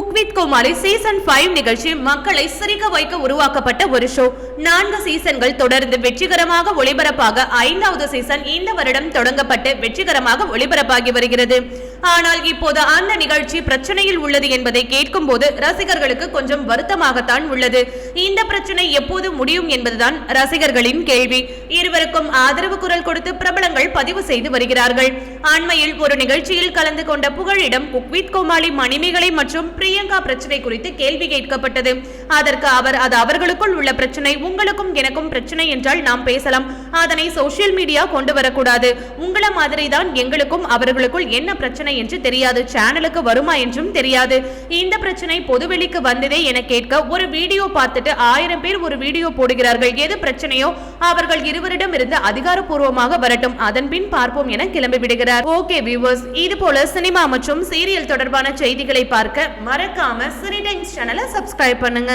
Cook with season five நிகழ்ச்சி மக்களை சிரிக்க வைக்க உருவாக்கப்பட்ட ஒரு ஷோ நான்கு சீசன்கள் தொடர்ந்து வெற்றிகரமாக ஒளிபரப்பாக ஐந்தாவது சீசன் இந்த வருடம் தொடங்கப்பட்டு வெற்றிகரமாக ஒளிபரப்பாகி வருகிறது. ஆனால் இப்போது அந்த நிகழ்ச்சி பிரச்சனையில் உள்ளது என்பதை கேட்கும் போது ரசிகர்களுக்கு கொஞ்சம் வருத்தமாகத்தான் உள்ளது. இந்த பிரச்சனை எப்போது முடியும் என்பதுதான் ரசிகர்களின் கேள்வி. இருவருக்கும் ஆதரவு குரல் கொடுத்து பிரபலங்கள் பதிவு செய்து வருகிறார்கள். அண்மையில் ஒரு நிகழ்ச்சியில் கலந்து கொண்ட புகழிடம் குக் வித் கோமாளி மணிமேகலை மற்றும் பிரியங்கா பிரச்சனை குறித்து கேள்வி கேட்கப்பட்டது. அதற்கு அவர் அது அவர்களுக்குள் உள்ள பிரச்சனை உங்களுக்கும் எனக்கும் பிரச்சனை என்றால் நாம் பேசலாம். அதனை சோசியல் மீடியா கொண்டு வரக்கூடாது. உங்களை மாதிரி தான் எங்களுக்கும் அவர்களுக்குள் என்ன பிரச்சனை என்று தெரியாது. சேனலுக்கு வருமா என்றும் தெரியாது. இந்த பிரச்சனை பொதுவெளிக்கு வந்ததே என கேட்க ஒரு வீடியோ பார்த்து பார்த்துட்டு ஆயிரம் பேர் ஒரு வீடியோ போடுகிறார்கள். எது பிரச்சனையோ அவர்கள் இருவரிடம் இருந்து அதிகாரப்பூர்வமாக வரட்டும். அதன் பின் பார்ப்போம் என கிளம்பி விடுகிறார். ஓகே வியூவர்ஸ் இது போல சினிமா மற்றும் சீரியல் தொடர்பான செய்திகளை பார்க்க மறக்காம சினி டைம்ஸ் சேனலை சப்ஸ்கிரைப் பண்ணுங்க.